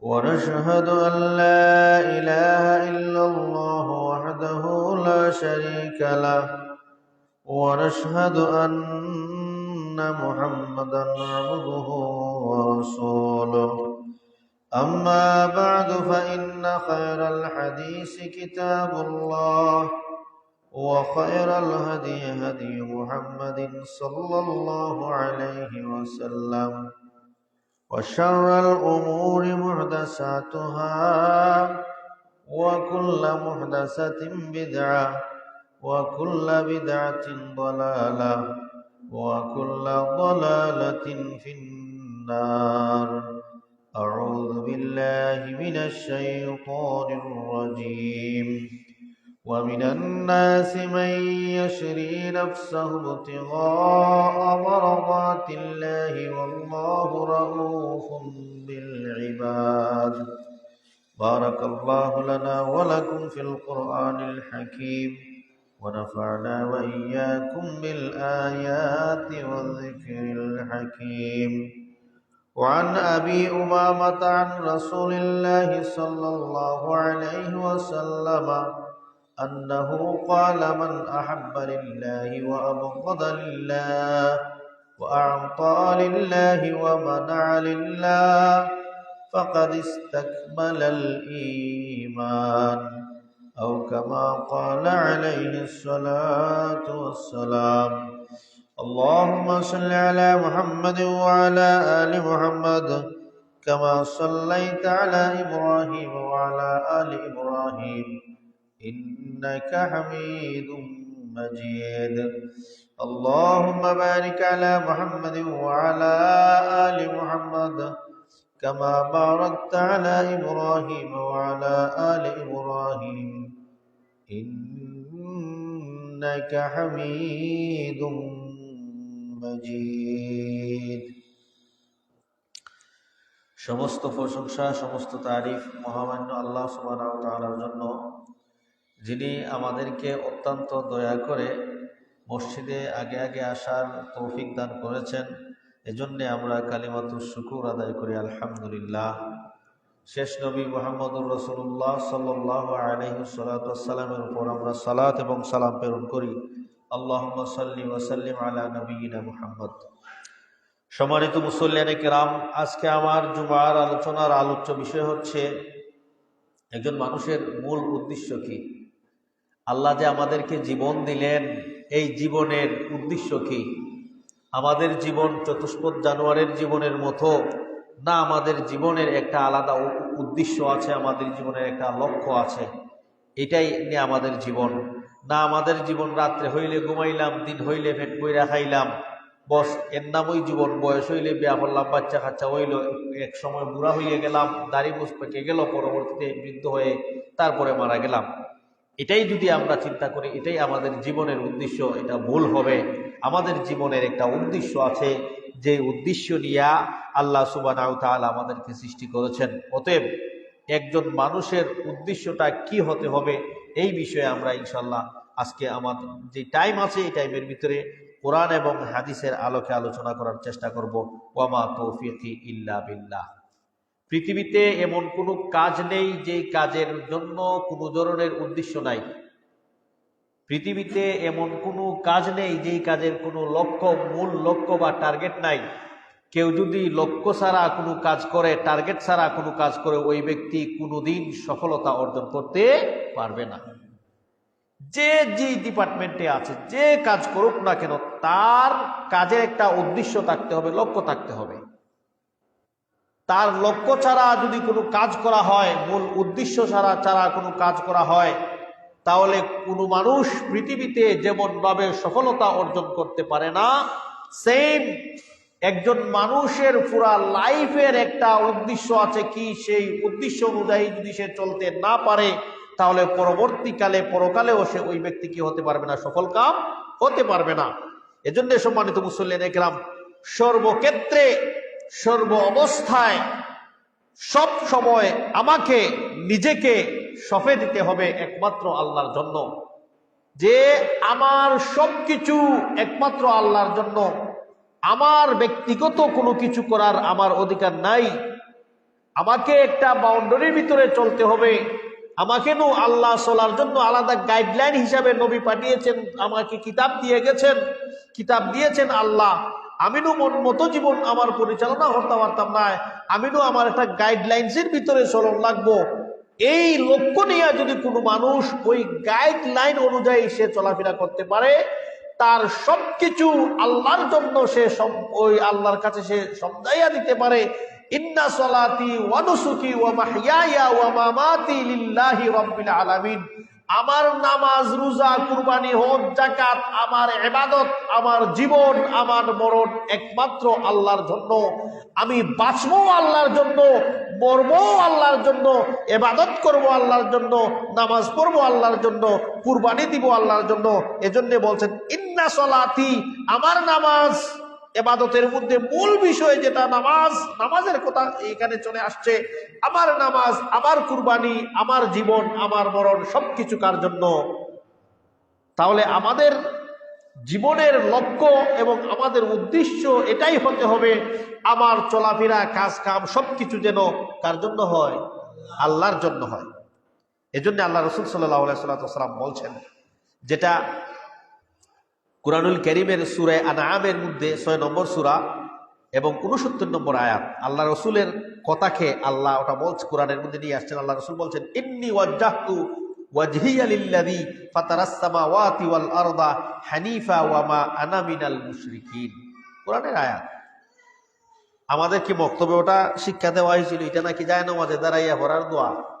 ونشهد أن لا إله إلا الله وحده لا شريك له ونشهد أن محمدا عبده ورسوله. أما بعد فإن خير الحديث كتاب الله وخير الهدي هدي محمد صلى الله عليه وسلم. وشر الأمور محدثاتها وكل محدثة بدعة وكل بدعة ضلالة وكل ضلالة في النار. أعوذ بالله من الشيطان الرجيم. ومن الناس من يشري نفسه ابتغاء مرضات الله والله رؤوف بالعباد. بارك الله لنا ولكم في القرآن الحكيم. ونفعنا وإياكم بالآيات والذكر الحكيم. وعن أبي أمامة عن رسول الله صلى الله عليه وسلم أنه قال من أحب لله وأبغض لله وأعطى لله ومنع لله فقد استكمل الإيمان أو كما قال عليه الصلاة والسلام. اللهم صل على محمد وعلى آل محمد كما صليت على إبراهيم وعلى آل إبراهيم. إنك حميد مجيد اللهم بارك على محمد وعلى آل محمد كما باركت على إبراهيم وعلى آل إبراهيم إنك حميد مجيد সমস্ত প্রশংসা সমস্ত তারিফ মহামান্য আল্লাহ সুবহানাহু ওয়া তাআলার জন্য যিনি আমাদেরকে অত্যন্ত দয়া করে মসজিদে আগে আগে আসার তৌফিক দান করেছেন, এজন্যে আমরা কালিমাতুর শুকুর আদায় করি, আলহামদুলিল্লাহ। শেষ নবী মোহাম্মদুর রসুল্লাহ সাল্লাহ আলহিসাল্লামের উপর আমরা সালাত এবং সালাম প্রেরণ করি। আল্লাহ সাল্লি ওয়াসাল্লিম আলা নবীনা মুহাম্মদ। সম্মানিত মুসল্লিয়ানে কেরাম, আজকে আমার জুমার আলোচনার আলোচ্য বিষয় হচ্ছে, একজন মানুষের মূল উদ্দেশ্য কি? আল্লাহ যে আমাদেরকে জীবন দিলেন, এই জীবনের উদ্দেশ্য কি? আমাদের জীবন চতুষ্পদ জানুয়ারের জীবনের মতো না আমাদের জীবনের একটা আলাদা উদ্দেশ্য আছে, আমাদের জীবনের একটা লক্ষ্য আছে? এটাই নিয়ে আমাদের জীবন। না আমাদের জীবন রাত্রে হইলে ঘুমাইলাম, দিন হইলে ফেট বইরা খাইলাম, বস, এর নামই জীবন, বয়স হইলে বিয়া করলাম, বাচ্চা কাচ্চা হইল, এক সময় বুড়া হইয়ে গেলাম, দাড়ি মুছ পেকে গেল, পরবর্তীতে বৃদ্ধ হয়ে তারপরে মারা গেলাম। এটাই যদি আমরা চিন্তা করি, এটাই আমাদের জীবনের উদ্দেশ্য, এটা ভুল হবে। আমাদের জীবনের একটা উদ্দেশ্য আছে, যে উদ্দেশ্য নিয়ে আল্লাহ সুবাহ আমাদেরকে সৃষ্টি করেছেন। অতএব একজন মানুষের উদ্দেশ্যটা কি হতে হবে, এই বিষয়ে আমরা ইনশাল্লাহ আজকে আমাদের যে টাইম আছে, এই টাইমের ভিতরে কোরআন এবং হাদিসের আলোকে আলোচনা করার চেষ্টা করব। ওয়ামা তৌফিকি ইল্লা বিল্লাহ। পৃথিবীতে এমন কোনো কাজ নেই যে কাজের জন্য কোনো ধরনের উদ্দেশ্য নাই। পৃথিবীতে এমন কোনো কাজ নেই যেই কাজের কোনো লক্ষ্য, মূল লক্ষ্য বা টার্গেট নাই। কেউ যদি লক্ষ্য ছাড়া কোনো কাজ করে টার্গেট ছাড়া কোনো কাজ করে, ওই ব্যক্তি কোনোদিন সফলতা অর্জন করতে পারবে না। যে যে ডিপার্টমেন্টে আছে, যে কাজ করুক না কেন, তার কাজের একটা উদ্দেশ্য থাকতে হবে, লক্ষ্য থাকতে হবে। তার লক্ষ্য ছাড়া যদি কোনো কাজ করা হয়, মূল উদ্দেশ্য ছাড়া ছাড়া কোনো কাজ করা হয়, তাহলে কোনো মানুষ পৃথিবীতে যেমন ভাবে সফলতা অর্জন করতে পারে না, সেম একজন মানুষের পুরা লাইফের একটা উদ্দেশ্য আছে কি? সেই উদ্দেশ্য অনুযায়ী যদি সে চলতে না পারে, তাহলে পরবর্তীকালে, পরকালেও সে ওই ব্যক্তি কি হতে পারবে না? সফল কাম হতে পারবে না। এজন্য সম্মানিত মুসল্লিন একরাম সর্বক্ষেত্রে সর্ব অবস্থায় সব সময় আমাকে, নিজেকে সফে দিতে হবে একমাত্র আল্লাহর জন্য। যে আমার সবকিছু একমাত্র আল্লাহর জন্য, আমার ব্যক্তিগত কোনো কিছু করার আমার অধিকার নাই, আমাকে একটা বাউন্ডারির ভিতরে চলতে হবে, আমাকে নো আল্লাহ চলার জন্য আলাদা গাইডলাইন হিসাবে নবী পাঠিয়েছেন, আমাকে কিতাব দিয়ে গেছেন, কিতাব দিয়েছেন আল্লাহ আমিনু মন মতো জীবন আমার পরিচালনা করতে পারতাম না আমিনু আমার একটা গাইডলাইন্সের ভিতরে চলন লাগবো এই লক্ষ্য নিয়ে যদি কোনো মানুষ ওই গাইডলাইন অনুযায়ী সে চলাফেরা করতে পারে, তার সবকিছু আল্লাহর জন্য সে সব- ওই আল্লাহর কাছে সে সমঝাইয়া দিতে পারে। ইন্না সলাতি ওয়ানুসুকি ওয়া মাহইয়ায়া ওয়া মামাতি লিল্লাহি রাব্বিল আলামিন। আমার নামাজ, রোজা, কুরবানি হোক জাকাত আমার এবাদত আমার জীবন, আমার মরণ একমাত্র আল্লাহর জন্য। আমি বাঁচবো আল্লাহর জন্য, মরবো আল্লাহর জন্য এবাদত করব আল্লাহর জন্য, নামাজ পড়ব আল্লাহর জন্য, কুরবানি দিব আল্লাহর জন্য। এজন্য বলছেন, ইন্না সলাতি, আমার নামাজ এবাদতের মধ্যে মূল বিষয় যেটা নামাজ, নামাজের কথা এখানে চলে আসছে। আমার নামাজ, আমার কুরবানি, আমার জীবন, আমার মরণ সবকিছু কার জন্য? তাহলে আমাদের জীবনের লক্ষ্য এবং আমাদের উদ্দেশ্য এটাই হতে হবে, আমার চলাফেরা কাজ কাম সবকিছু যেন কার জন্য হয়? আল্লাহর জন্য হয়। এজন্য আল্লাহ রসুল সাল্লাহ সাল্লাম বলছেন, যেটা কুরআনুল করিমের সুরে আনামের মধ্যে ছয় নম্বর সুরা এবং উনসত্তর নম্বর আয়াত। আল্লাহ রসুলের কথাকে আল্লাহ ওটা বলছে, কোরআনের মধ্যে নিয়ে আসছেন। আল্লাহ রসুল বলছেন, ইন্নি ওয়াজ্জাহতু ওয়াজহিয়া লিল্লাযী ফাতারাস সামাওয়াতি ওয়াল আরদা হানিফা ওয়া মা আনা মিনাল মুশরিকিন। কোরআনের আয়াত। আমাদের কি বক্তব্য ওটা শিক্ষা দেওয়া হয়েছিল? এটা নাকি যায় নামাজে দাঁড়াইয়া পড়ার দোয়া?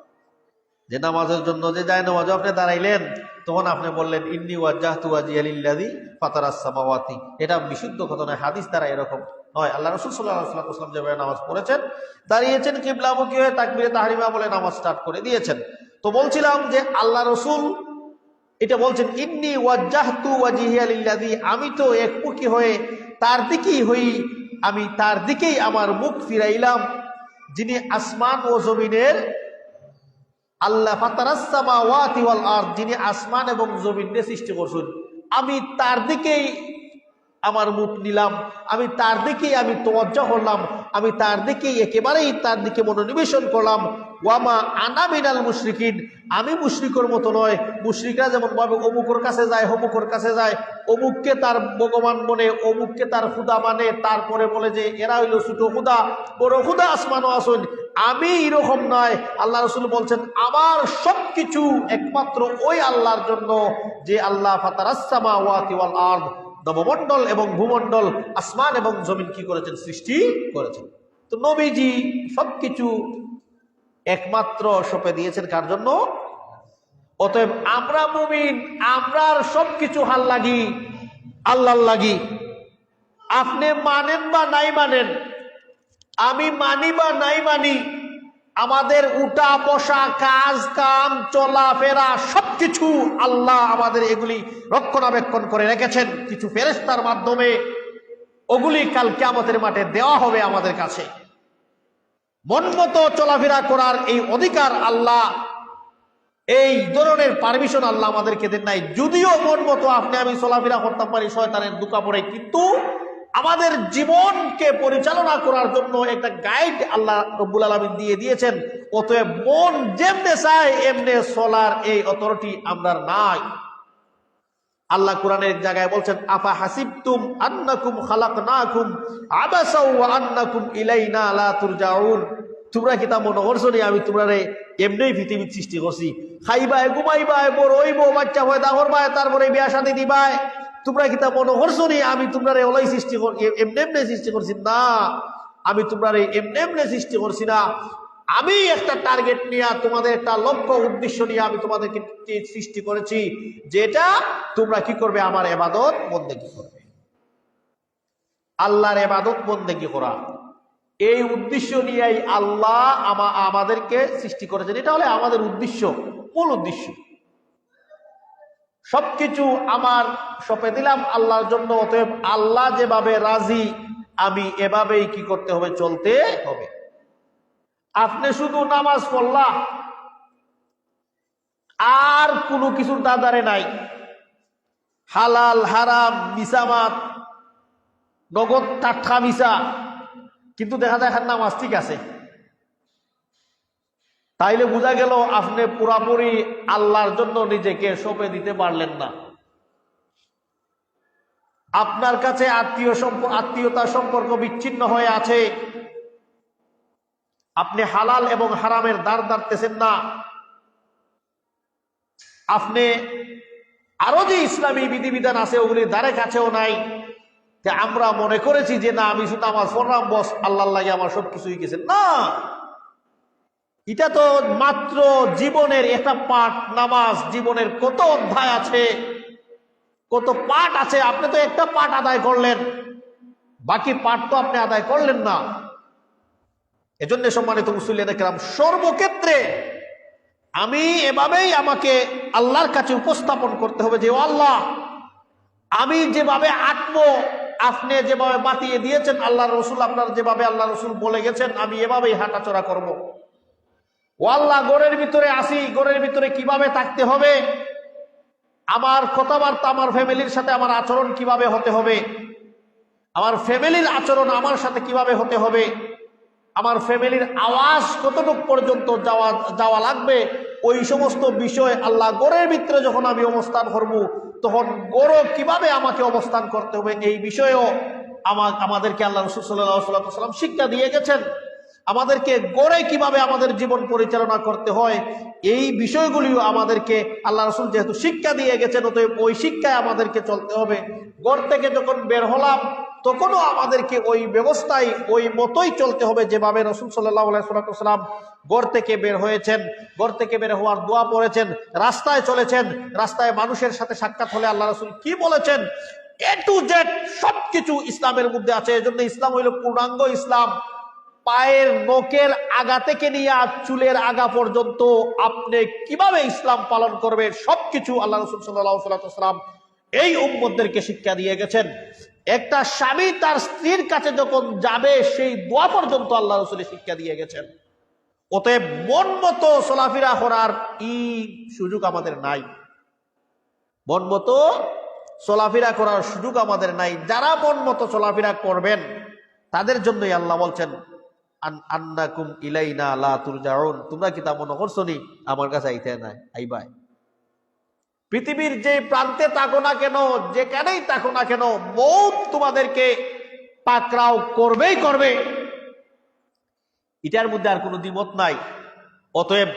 যে নামাজের জন্য যে যায় নামাজে আপনি দাঁড়াইলেন, তখন আপনি বললেন, ইন্নি ফাতারাস সামাওয়াতি। এটা বিশুদ্ধ নয় হাদিস দ্বারা এরকম নয়। আল্লাহ রসুল সাল্লাহ সাল্লাম যেভাবে নামাজ পড়েছেন, দাঁড়িয়েছেন কিবলামুখী হয়ে তাকবিরে তাহরিমা বলে নামাজ স্টার্ট করে দিয়েছেন। তো বলছিলাম যে আল্লাহ রসুল এটা বলছেন, ইন্নি ওয়াজ্জাহতু ওয়াজিহিয়া লিল্লাযী আমি তো একমুখী হয়ে তার দিকেই হই, আমি তার দিকেই আমার মুখ ফিরাইলাম। যিনি আসমান ও জমিনের আল্লাহ ফাতারাসামা ওয়াতি ওয়াল আরদ, যিনি আসমান এবং জমিনে সৃষ্টি করছেন, আমি তার দিকেই আমার মুখ নিলাম, আমি তার দিকেই আমি তোয়াজ্জা করলাম, আমি তার দিকেই একেবারেই তার দিকে মনোনিবেশন করলাম। ওয়ামা আনা মিনাল মুশরিকিন, আমি মুশরিকর মতো নয়, মুশরিকরা যেমন ভাবে অমুকর কাছে যায়, অমুকর কাছে যায়, অমুককে তার ভগবান মনে, অমুককে তার খুদা মানে তারপরে বলে যে, এরা হইল ছোট খুদা, বড় খুদা আসমানও আসুন আমি এরকম নয়। আল্লাহ রসুল বলছেন, আমার সব কিছু একমাত্র ওই আল্লাহর জন্য যে আল্লাহ ফাতারাসামা আরদ, নবমণ্ডল এবং ভূমণ্ডল, আসমান এবং জমিন কি করেছেন? সৃষ্টি করেছেন। তো নবীজি সব কিছু একমাত্র সপে দিয়েছেন কার জন্য? অতএব আমরা মুমিন, আমরার সবকিছু হাল লাগি, আল্লাহর লাগি। আপনি মানেন বা নাই মানেন আমি মানি বা নাই মানি, আমাদের উঠা বসা কাজ, কাম, চলাফেরা, সবকিছু আল্লাহ আমাদের এগুলি রক্ষণাবেক্ষণ করে রেখেছেন। কিছু ফেরেস্তার মাধ্যমে ওগুলি কালকে আমাদের মাঠে দেওয়া হবে আমাদের কাছে। মন মতো চলাফেরা করার এই অধিকার আল্লাহ, এই ধরনের পারমিশন আল্লাহ আমাদেরকে দেন নাই। যদিও মন মতো আপনি, আমি চলাফেরা করতাম পারি, শয়তানের দুকা পড়ে কিন্তু আমাদের জীবনকে পরিচালনা করার জন্য একটা গাইড আল্লাহ রব্বুল আলমিন দিয়ে দিয়েছেন। অতএব মন যেমনে চায়, এমনে চলার এই অথরিটি আমরা নাই। আল্লাহ কোরআনের জায়গায় বলছেন, আফা হাসিবতুম আন্নাকুম খালাকনাকুম আবাসা ওয়া আন্নাকুম ইলাইনা লা তুরজাউন। তোমরা কি তা মনে করছ নি? আমি তোমরা এমনিই পৃথিবীর সৃষ্টি করছি। খাইবাই ঘুমাইবাই বড় হইব বাচ্চা হয়, দাহর বাই তারপরে বিয়া শাদি দিবাই তোমরা কি তা মনে করছ নি? আমি তোমরা ওলাই সৃষ্টি এমনি এমনি সৃষ্টি করছি। না, আমি তোমরা এমনি এমনি সৃষ্টি করছি না। আমি একটা টার্গেট নিয়ে তোমাদের একটা লক্ষ্য, উদ্দেশ্য নিয়ে আমি তোমাদেরকে সৃষ্টি করেছি, যেটা তোমরা কি করবে? আমার এবাদত বন্দে কি করবে। আল্লাহর এবাদত বন্দেগি করা। এই উদ্দেশ্য নিয়েই আল্লাহ আমা- আমাদেরকে সৃষ্টি করেছেন। এটা হলে আমাদের উদ্দেশ্য, মূল উদ্দেশ্য। সবকিছু আমার সপে দিলাম আল্লাহর জন্য, অতএব আল্লাহ যেভাবে রাজি, আমি এভাবেই কি করতে হবে, চলতে হবে। আপনি শুধু নামাজ পড়লা আর কোনো কিছুর দাদারে নাই। হালাল, হারাম মিসামাত নগদ টাটকা মিশা কিন্তু দেখা যায় নামাজ ঠিক আছে। তাইলে বোঝা গেল আপনি পুরাপুরি আল্লাহর জন্য নিজেকে সঁপে দিতে পারলেন না। আপনার কাছে আত্মীয় আত্মীয়তা সম্পর্ক বিচ্ছিন্ন হয়ে আছে। আপনি হালাল এবং হারামের দ্বার দাঁড়তেছেন না। আপনি আরও যে ইসলামী বিধিবিধান আছে, ওগুলি দ্বারে কাছেও নাই। আমরা মনে করেছি যে না, আমি শুধু আমার ফোরাম বস আল্লাহ লাগে আমার সব কিছুই গেছে। না! এটা তো মাত্র জীবনের একটা পাঠ, নামাজ জীবনের কত অধ্যায় আছে, কত পাঠ আছে, আপনি তো একটা পাঠ আদায় করলেন, বাকি পাঠ তো আপনি আদায় করলেন না এজন্য সম্মানিত মুসলিয়ান কেরাম, সর্বক্ষেত্রে আমি এভাবেই আমাকে আল্লাহর কাছে উপস্থাপন করতে হবে যে আল্লাহ, আমি যেভাবে আঁকবো, আপনি যেভাবে বাতিয়ে দিয়েছেন আল্লাহ রসুল আপনার যেভাবে আল্লাহ রসুল বলে গেছেন, আমি এভাবেই হাঁটাচড়া করব। ও আল্লাহ গোরের ভিতরে আসি গোরের ভিতরে কীভাবে থাকতে হবে? আমার কথাবার্তা আমার ফ্যামিলির সাথে আমার আচরণ কীভাবে হতে হবে? আমার ফ্যামিলির আচরণ আমার সাথে কীভাবে হতে হবে? আমার ফ্যামিলির আওয়াজ কতটুকু পর্যন্ত যাওয়া যাওয়া লাগবে? ওই সমস্ত বিষয় আল্লাহ গোরের ভিতরে যখন আমি অবস্থান করব, তখন গোর কীভাবে আমাকে অবস্থান করতে হবে? এই বিষয়েও আমাদেরকে আল্লাহ রসুল সাল্লাহ সাল্লাম শিক্ষা দিয়ে গেছেন। আমাদেরকে গড়ে কীভাবে আমাদের জীবন পরিচালনা করতে হয়, এই বিষয়গুলিও আমাদেরকে আল্লাহ রসুল যেহেতু শিক্ষা দিয়ে গেছেন, অতএব ওই শিক্ষায় আমাদেরকে চলতে হবে। গড় থেকে যখন বের হলাম, তখনও আমাদেরকে ওই ব্যবস্থায়, ওই মতোই চলতে হবে যেভাবে রসুল সাল্লাহ সাল্লাম গড় থেকে বের হয়েছেন। গড় থেকে বের হওয়ার দোয়া পড়েছেন, রাস্তায় চলেছেন, রাস্তায় মানুষের সাথে সাক্ষাৎ হলে আল্লাহ রসুল কি বলেছেন? এ টু জেড সবকিছু ইসলামের মধ্যে আছে। এজন্য ইসলাম হইল পূর্ণাঙ্গ ইসলাম। পায়ের নখের আগা থেকে নিয়ে চুলের আগা পর্যন্ত আপনি কীভাবে ইসলাম পালন করবেন, সবকিছু আল্লাহ রসুল সাল্লাম এই উম্মদদেরকে শিক্ষা দিয়ে গেছেন। একটা স্বামী তার স্ত্রীর কাছে যখন যাবে, সেই দোয়া পর্যন্ত আল্লাহ রসুলের শিক্ষা দিয়ে গেছেন। অতএব মন মতো চলাফেরা করার ই সুযোগ আমাদের নাই। মন মতো চলাফেরা করার সুযোগ আমাদের নাই। যারা মন মতো চলাফেরা করবেন, তাদের জন্যই আল্লাহ বলছেন আন্নাকুম ইলাইনা লা তুরজাউন। তোমরা কি তা মনে করছ নি? আমার কাছে আইতে নাই, আইবাই। পৃথিবীর যে প্রান্তে থাকো না কেন, যেখানেই থাকো না কেন, মৌত তোমাদেরকে পাকড়াও করবেই করবে। এটার মধ্যে আর কোনো দ্বিমত নাই। অতএব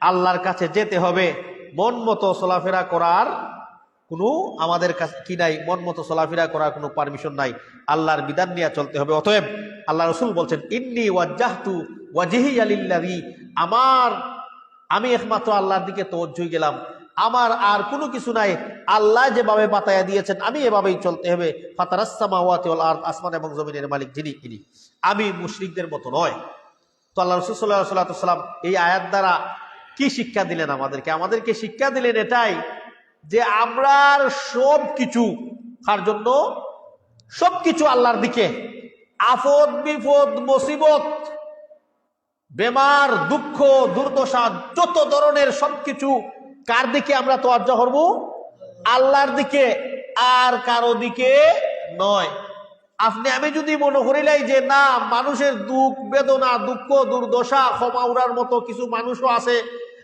আল্লাহর কাছে যেতে হবে। মন মতো চলাফেরা করার কোনো আমাদের কাছে কি নাই? মন মতো চলাফেরা করার কোনো পারমিশন নাই। আল্লাহর বিধান নিয়ে চলতে হবে। অতএব আল্লাহ রসুল বলছেন, ইন্নি ওয়াজাহতু ওয়াজিহি আলিল্লাহি আমার, আমি একমাত্র আল্লাহর দিকে তোজ্জই গেলাম। আমার আর কোনো কিছু নাই। আল্লাহ যেভাবে বাতায়া দিয়েছেন, আমি এভাবেই চলতে হবে। ফাতারাস্তামাওয়াতি ওয়াল আরদ, আসমান এবং জমিনের মালিক যিনি, তিনি। আমি মুশরিকদের মতো নয়। তো আল্লাহ রসুল সাল্লাহ সাল্লাম এই আয়াত দ্বারা কি শিক্ষা দিলেন আমাদেরকে? আমাদেরকে শিক্ষা দিলেন এটাই যে আমরা সব কিছু কার জন্য? সব কিছু আল্লাহর দিকে। আফদ বিপদ মুসিবত, বেমার, দুঃখ, দুর্দশা, যত ধরনের সবকিছু, কার দিকে আমরা তোয়াজ্জা করব? আল্লাহর দিকে, আর কারও দিকে নয়। আপনি, আমি যদি মনে করিলাই যে, না, মানুষের দুঃখ, বেদনা, দুঃখ, দুর্দশা, ক্ষমা উড়ার মতো কিছু মানুষও আছে,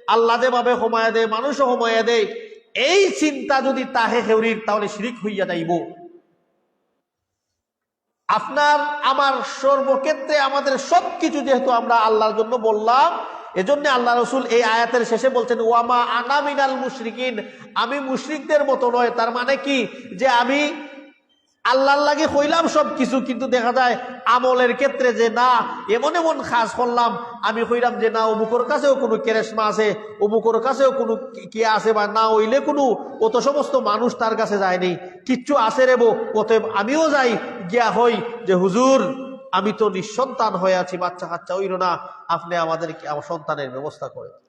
আল্লাহ যেভাবে ক্ষমায়া দেয়, মানুষও ক্ষমায়া দেয়, এই চিন্তা যদি তাহে হেউরির, তাহলে শিরিক হইয়া যাইব। আপনার, আমার সর্বক্ষেত্রে আমাদের সব কিছু যেহেতু আমরা আল্লাহর জন্য বললাম, এজন্য আল্লাহ রসুল এই আয়াতের শেষে বলছেন, ওয়ামা আনামিনাল মুশরিকিন। আমি মুশরিকদের মতো নয়, তার মানে কি? যে আমি আল্লাহর লাগে হইলাম সব কিছু কিন্তু দেখা যায় আমলের ক্ষেত্রে যে না, এমন এমন খাস করলাম, আমি হইলাম যে না, অমুকর কাছেও কোনো কেরেশমা আছে, অমুকর কাছেও কোনো কি- আছে বা না হইলে কোনো অত সমস্ত মানুষ তার কাছে যায়নি। কিচ্ছু আছে রে বো অতএব আমিও যাই, গিয়া হই যে হুজুর, আমি তো নিঃসন্তান হয়ে আছি বাচ্চা কাচ্চা হইল না, আপনি আমাদেরকে সন্তানের ব্যবস্থা করে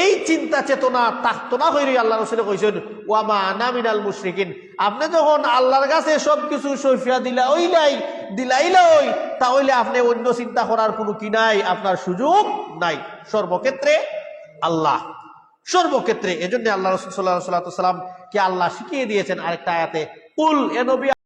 এই চিন্তা চেতনা থাকতো না হইলে আল্লাহ রসুল কইছেন, ওয়ামা আনামিনাল মুশরিকিন। আপনি যখন আল্লাহর কাছে সবকিছু সৈফিয়া দিলা ওই নাই ওইলাই দিলাইলাই, তাহলে আপনি অন্য চিন্তা করার কোনো কি নাই, আপনার সুযোগ নাই। সর্বক্ষেত্রে আল্লাহ, সর্বক্ষেত্রে। এজন্য আল্লাহ রসুল সাল্লাহ সাল্লাম কে আল্লাহ শিখিয়ে দিয়েছেন আরেকটা আয়াতে, কুল, এ নবী